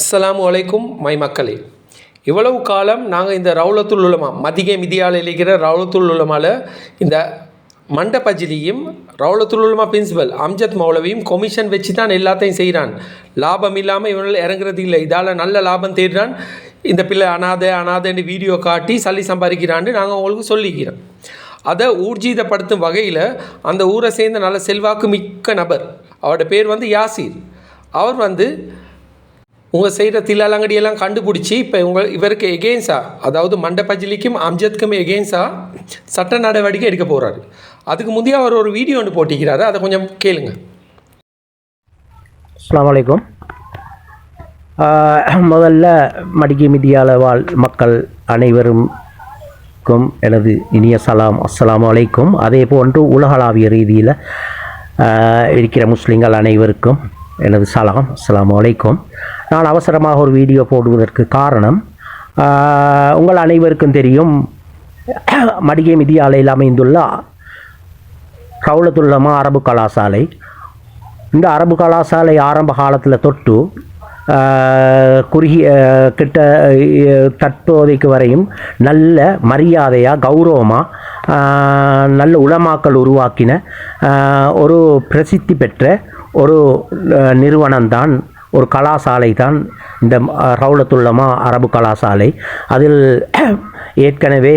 அஸ்லாம் வலைக்கும் மை மக்களே. இவ்வளவு காலம் நாங்கள் இந்த ரவுலத்துல் உலமா மதிகை மிதியால் இருக்கிற ரவுலத்துல் உலமாவில் இந்த மண்டபஜிலியும் ரவுலத்துல் உலமா பிரின்சிபல் அம்ஜத் மௌலவியும் கொமிஷன் வச்சு தான் எல்லாத்தையும் செய்கிறான் லாபம் இல்லாமல் இவனால் இறங்குறது இல்லை. இதால் நல்ல லாபம் தேடுறான். இந்த பிள்ளை அனாதை அனாதைன்னு வீடியோ காட்டி சல்லி சம்பாதிக்கிறான்னு நாங்கள் உங்களுக்கு சொல்லிக்கிறோம். அதை ஊர்ஜிதப்படுத்தும் வகையில் அந்த ஊரை சேர்ந்த நல்ல செல்வாக்கு மிக்க நபர். அவரோட பேர் வந்து யாசிர். அவர் வந்து உங்கள் செய்கிற தில்லாலங்கடியெல்லாம் கண்டுபிடிச்சி இப்போ உங்கள் இவருக்கு எகெயின்ஸாக அதாவது மண்டபஜிலிக்கும் அம்ஜத்க்கும் எகெயின்ஸாக சட்ட நடவடிக்கை எடுக்க போகிறாரு அதுக்கு முந்தைய அவர் ஒரு வீடியோ ஒன்று போட்டிக்கிறாரு அதை கொஞ்சம் கேளுங்க. அஸ்ஸலாமு முதல்ல மடிக்கி மிதியால வாழ் மக்கள் அனைவருக்கும் எனது இனிய சலாம் அஸ்லாம் அலைக்கும் அதே போன்று உலகளாவிய ரீதியில் இருக்கிற முஸ்லீம்கள் அனைவருக்கும் எனது சலாம். அஸ்லாம் வலைக்கும் நான் அவசரமாக ஒரு வீடியோ போடுவதற்கு காரணம் உங்கள் அனைவருக்கும் தெரியும் மடிகை மிதியாலையில் அமைந்துள்ள கவுலத்துல்லமா அரபு கலாசாலை. இந்த அரபு கலாசாலை ஆரம்ப காலத்தில் தொட்டு குறுகிய கிட்ட தற்போதைக்கு வரையும் நல்ல மரியாதையாக கௌரவமாக நல்ல உளமாக்கல் உருவாக்கின ஒரு பிரசித்தி பெற்ற ஒரு நிறுவனம் நிறுவனம்தான் ஒரு கலாசாலை தான் இந்த ரவுலத்துள்ளமா அரபு கலாசாலை. அதில் ஏற்கனவே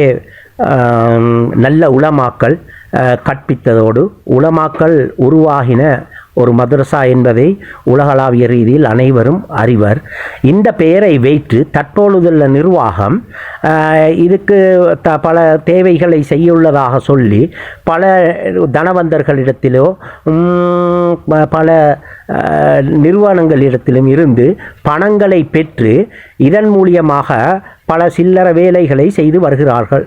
நல்ல உளமாக்கல் கற்பித்ததோடு உலமாக்கள் உருவாகின ஒரு மதரசா என்பதை உலகளாவிய ரீதியில் அனைவரும் அறிவர். இந்த பெயரை வைத்து தற்பொழுதுள்ள நிர்வாகம் இதுக்கு த பல தேவைகளை செய்யுள்ளதாக சொல்லி பல தனவந்தர்களிடத்திலோ ப- பல நிறுவனங்களிடத்திலும் இருந்து பணங்களை பெற்று இதன் மூலியமாக பல சில்லற வேலைகளை செய்து வருகிறார்கள்.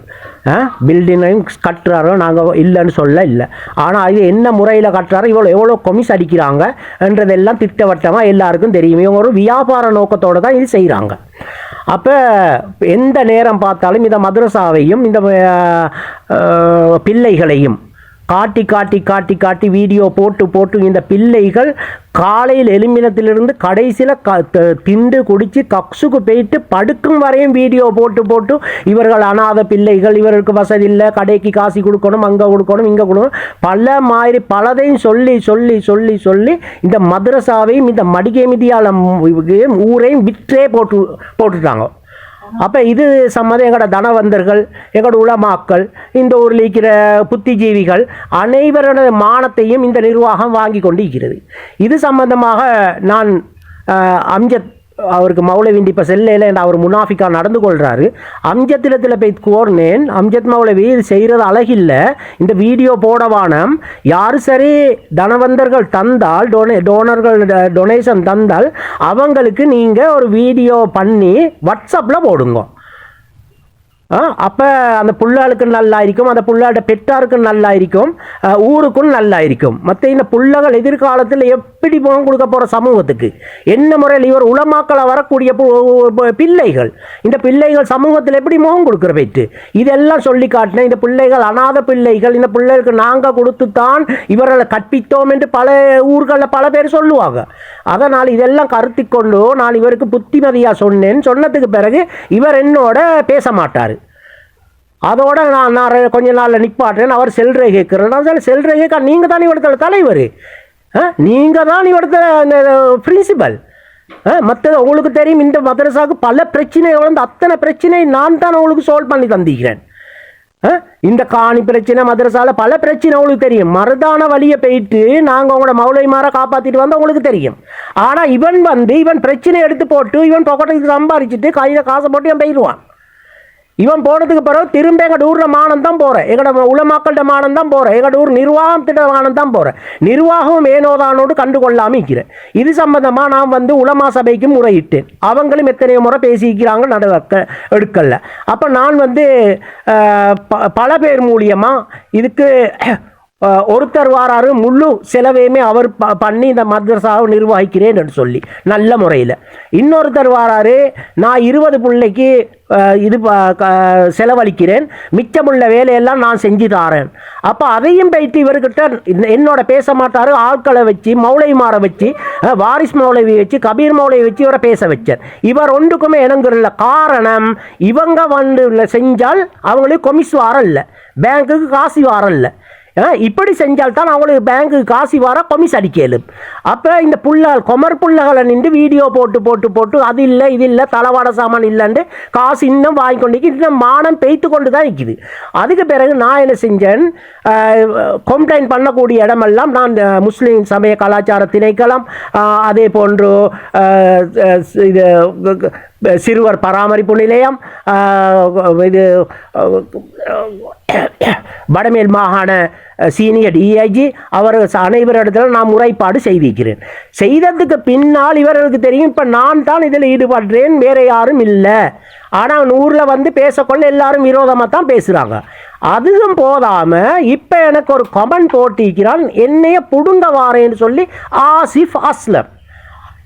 பில்டிங்கையும் கட்டுறாரோ நாங்கள் இல்லைன்னு சொல்ல இல்லை. ஆனால் இது என்ன முறையில் கட்டுறாரோ இவ்வளோ எவ்வளோ கொமிஸ் அடிக்கிறாங்க என்றதெல்லாம் திட்டவட்டமாக எல்லாருக்கும் தெரியும். இவங்க ஒரு வியாபார நோக்கத்தோடு தான் இது செய்கிறாங்க அப்போ எந்த நேரம் பார்த்தாலும் இந்த மதுரசாவையும் இந்த பிள்ளைகளையும் காட்டி காட்டி காட்டி காட்டி வீடியோ போட்டு போட்டு இந்த பிள்ளைகள் காலையில் எலும்பினத்திலிருந்து கடைசியில் க திண்டு குடித்து கக்ஸுக்கு போயிட்டு படுக்கும் வரையும் வீடியோ போட்டு போட்டு இவர்கள் அனாத பிள்ளைகள் இவர்களுக்கு வசதி இல்லை கடைக்கு காசி கொடுக்கணும் அங்கே கொடுக்கணும் இங்கே கொடுக்கணும். பல மாதிரி பலதையும் சொல்லி சொல்லி சொல்லி சொல்லி இந்த மதரசாவையும் இந்த மடிகை மிதியால ஊரையும் விற்றே போட்டு போட்டுட்டாங்க. அப்போ இது சம்மந்தம் எங்களோட தனவந்தர்கள் எங்களோட உலமாக்கள் இந்த ஊரில் இருக்கிற புத்திஜீவிகள் அனைவரோட மானத்தையும் இந்த நிர்வாகம் வாங்கி கொண்டு இருக்கிறது இது சம்பந்தமாக நான் அம்ஜத் அவருக்கு மௌலவி இப்போ செல்லையில் அவர் முனாஃபிக்கா நடந்து கொள்கிறாரு அம்ஜத்திலத்தில் போய் கோர்னேன். அம்ஜத் மௌலவி இது செய்கிறது அழகில்லை. இந்த வீடியோ போடவானம். யார் சரி? தனவந்தர்கள் தந்தால் டொனே டோனர்கள் டொனேஷன் தந்தால் அவங்களுக்கு நீங்கள் ஒரு வீடியோ பண்ணி வாட்ஸ்அப்பில் போடுங்க. அப்போ அந்த புள்ளாளுக்கு நல்லா இருக்கும் அந்த புள்ளாட பெற்றாருக்கும் நல்லா இருக்கும் ஊருக்கும் நல்லா இருக்கும் மற்ற இந்த புள்ளகள் எதிர்காலத்தில் எப்படி முகம் கொடுக்க போகிற சமூகத்துக்கு? என்ன முறையில் இவர் உளமாக்களை வரக்கூடிய பு- பிள்ளைகள்? இந்த பிள்ளைகள் சமூகத்தில் எப்படி முகம் கொடுக்குற போயிட்டு இதெல்லாம் சொல்லி காட்டின இந்த பிள்ளைகள் அனாதை பிள்ளைகள் இந்த பிள்ளைகளுக்கு நாங்கள் கொடுத்து தான் இவர்களை கற்பித்தோம் என்று பல ஊர்களில் பல பேர் சொல்லுவாங்க. அதனால் இதெல்லாம் கருத்தி கொண்டு நான் இவருக்கு புத்திமதியாக சொன்னேன். சொன்னதுக்கு பிறகு இவர் என்னோட பேச மாட்டார். அதோட நான் நான் கொஞ்ச நாளில் நிப்பாட்டுறேன் அவர் செல்றை கேட்குறேன் நான் சொன்னேன் செல்றை கேட்க நீங்கள் தான் இவடத்தில் தலைவர். நீங்கள் தான் இவடத்தில் பிரின்சிபல் மற்றது உங்களுக்கு தெரியும் இந்த மதரசாவுக்கு பல பிரச்சனைகள் வந்து அத்தனை பிரச்சனை நான் தான் உங்களுக்கு சால்வ் பண்ணி தந்திக்கிறேன் இந்த காணி பிரச்சனை மதரசாவில் பல பிரச்சனை உங்களுக்கு தெரியும். மருதான வழியை போயிட்டு நாங்கள் உங்களோட மௌலைமாரை காப்பாற்றிட்டு வந்து உங்களுக்கு தெரியும். ஆனால் இவன் வந்து இவன் பிரச்சனை எடுத்து போட்டு இவன் பொக்கெட்டுக்கு சம்பாரிச்சிட்டு கையில் காசை போட்டு இவன் போயிடுவான் இவன் போனதுக்கு பிறகு திரும்ப எங்கள் ஊரில் மானம் தான் போகிறேன் எங்களோட உலமாக்கள்கிட்ட மானம் தான் போகிறேன் எங்களோட ஊர் நிர்வாகத்திட்ட மானம் தான் போகிறேன் நிர்வாகம் ஏனோதானோடு கண்டுகொள்ளாமல் இருக்கிறேன். இது சம்பந்தமாக நான் வந்து உலமா சபைக்கும் முறையிட்டேன். அவங்களும் எத்தனையோ முறை பேசிக்கிறாங்க நடவக்க எடுக்கல. அப்போ நான் வந்து ப- பல பேர் மூலியமாக இதுக்கு ஒருத்தர் வாராரு முழு செலவையுமே அவர் பண்ணி இந்த மதரசாவை நிர்வகிக்கிறேன் சொல்லி நல்ல முறையில். இன்னொருத்தர் வாராரு நான் இருபது பிள்ளைக்கு இது செலவழிக்கிறேன் மிச்சமுள்ள வேலையெல்லாம் நான் செஞ்சு தாரேன். அப்போ அதையும் போயிட்டு இவர்கிட்ட என்னோட பேச மாட்டார் ஆட்களை வச்சு மௌளைமாரை வச்சு வாரிஸ் மௌலவி வச்சு கபீர் மௌலவி வச்சு இவரை பேச வச்சார் இவர் ஒன்றுக்குமே இணங்குறதில்ல காரணம் இவங்க வந்து செஞ்சால் அவங்களுக்கு கொமிஸ் வாரம் இல்லை. பேங்க்குக்கு காசு வாரம் இல்லை. இப்படி செஞ்சால்தான் அவங்களுக்கு பேங்க்கு காசு வர கொமிஸ் அடிக்கலும். அப்போ இந்த புள்ளால் கொமர் புள்ளகளை நின்று வீடியோ போட்டு போட்டு போட்டு அது இல்லை இது இல்லை தளவாட சாமான் இல்லைன்ட்டு காசு இன்னும் வாங்கி கொண்டு இன்னும் மானம் பெய்த்து கொண்டு தான் நிற்கிது அதுக்கு பிறகு நான் என்ன செஞ்சேன் கம்ப்ளைண்ட் பண்ணக்கூடிய இடமெல்லாம் நான் இந்த முஸ்லீம் சமய கலாச்சார திணைக்களம் அதே போன்று இது சிறுவர் பராமரிப்பு நிலையம் இது வடமேல் மாகாண சீனியர் டிஐஜி அவர் அனைவரிடத்திலும் நான் முறைப்பாடு செய்திருக்கிறேன் செய்ததுக்கு பின்னால் இவர்களுக்கு தெரியும் இப்போ நான் தான் இதில் ஈடுபடுறேன் வேற யாரும் இல்லை. ஆனால் ஊரில் வந்து பேசக்கொள்ள எல்லாரும் விரோதமாக தான் பேசுகிறாங்க அதுவும் போதாமல் இப்போ எனக்கு ஒரு கமெண்ட் போட்டிக்கிறான் என்னைய புடுங்க வாரேன்னு சொல்லி ஆசிஃப் அஸ்லம்.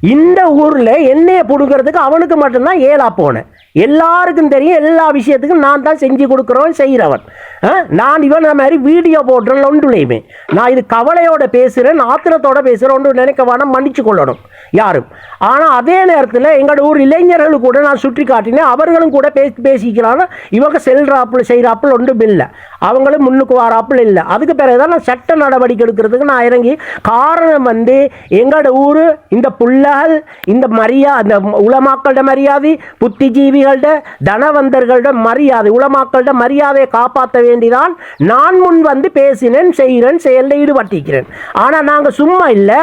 இந்த ஊரில் எண்ணெயை பிடுங்கிறதுக்கு அவனுக்கு மட்டும்தான் ஏலா போனேன். எல்லாருக்கும் தெரியும் எல்லா விஷயத்துக்கும் நான் தான் செஞ்சு கொடுக்குறவன் செய்கிறவன் ஆ, நான் இவன் மாதிரி வீடியோ போடுறேன் ஒன்றுலையுமே நான் இது கவலையோட பேசுகிறேன் ஆத்திரத்தோட பேசுகிறேன் ஒன்று நினைக்க வேணாம் மன்னிச்சு கொள்ளணும். யாரும். ஆனால் அதே நேரத்தில் எங்களோட ஊர் இளைஞர்கள் கூட நான் சுற்றி காட்டினேன் அவர்களும் கூட பேசி பேசிக்கிறாங்க இவங்க செல்றாப்புல செய்கிறாப்புல ஒன்றும் இல்லை. அவங்களும் முன்னுக்கு வராப்புல இல்லை. அதுக்கு பிறகு தான் நான் சட்ட நடவடிக்கை எடுக்கிறதுக்கு நான் இறங்கி காரணம் வந்து எங்களோட ஊர் இந்த புள்ளகள் இந்த மரியா அந்த உலமாக்களோட மரியாதை புத்திஜீவிகளோட தனவந்தர்கள்ட மரியாதை உளமாக்கள்கிட்ட மரியாதையை காப்பாற்ற வேண்டிதான் நான் முன் வந்து பேசினேன் செய்கிறேன் செயலில் ஈடுபட்டிருக்கிறேன். ஆனால் நாங்கள் சும்மா இல்லை.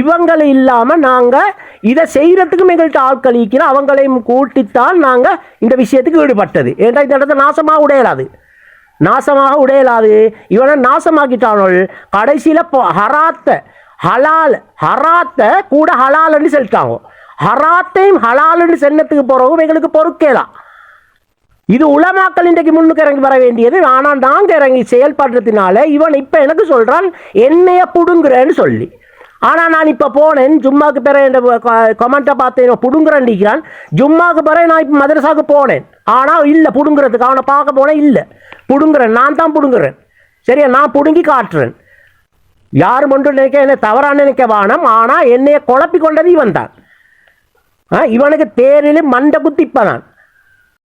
இவங்களை இல்லாமல் நாங்கள் இதை செய்கிறதுக்கும் எங்கள்கிட்ட ஆட்கள் இருக்கிறோம் அவங்களையும் கூட்டித்தான் நாங்கள் இந்த விஷயத்துக்கு ஈடுபட்டது. ஏன்டா இந்த இடத்த நாசமாக உடையலாது நாசமாக உடையலாது. இவனை நாசமாக்கிட்டானோள். கடைசியில் இப்போ ஹராத்த ஹலால் ஹராத்த கூட ஹலால்னு சொல்லிட்டாங்க. ஹராத்தையும் ஹலால்னு சென்னத்துக்கு போகிறவங்க எங்களுக்கு பொறுக்கேலாம் இது உலமாக்கள் இன்றைக்கு முன்னுக்கு இறங்கி வர வேண்டியது. ஆனால் நாங்கள் இறங்கி செயல்படுறதுனால இவன் இப்போ எனக்கு சொல்கிறான் என்னைய புடுங்குறேன்னு சொல்லி. ஆனால் நான் இப்போ போனேன் ஜும்மாக்கு பிறகு இந்த கமெண்ட்டை பார்த்து இவன் புடுங்குறேன் நிற்கிறான் பிறகு நான் இப்போ மதரசாவுக்கு போனேன். ஆனால் இல்லை புடுங்குறதுக்கு. அவனை பார்க்க போனேன் இல்லை. பிடுங்குறேன். நான் தான் பிடுங்குறேன். சரியா? நான் பிடுங்கி காட்டுறேன். யாரும் ஒன்று நினைக்க என்ன தவறான நினைக்க வானம் ஆனால் என்னைய குழப்பி கொண்டது இவன் தான். ஆ, இவனுக்கு தேரில் மண்டை குத்தி இப்பதான்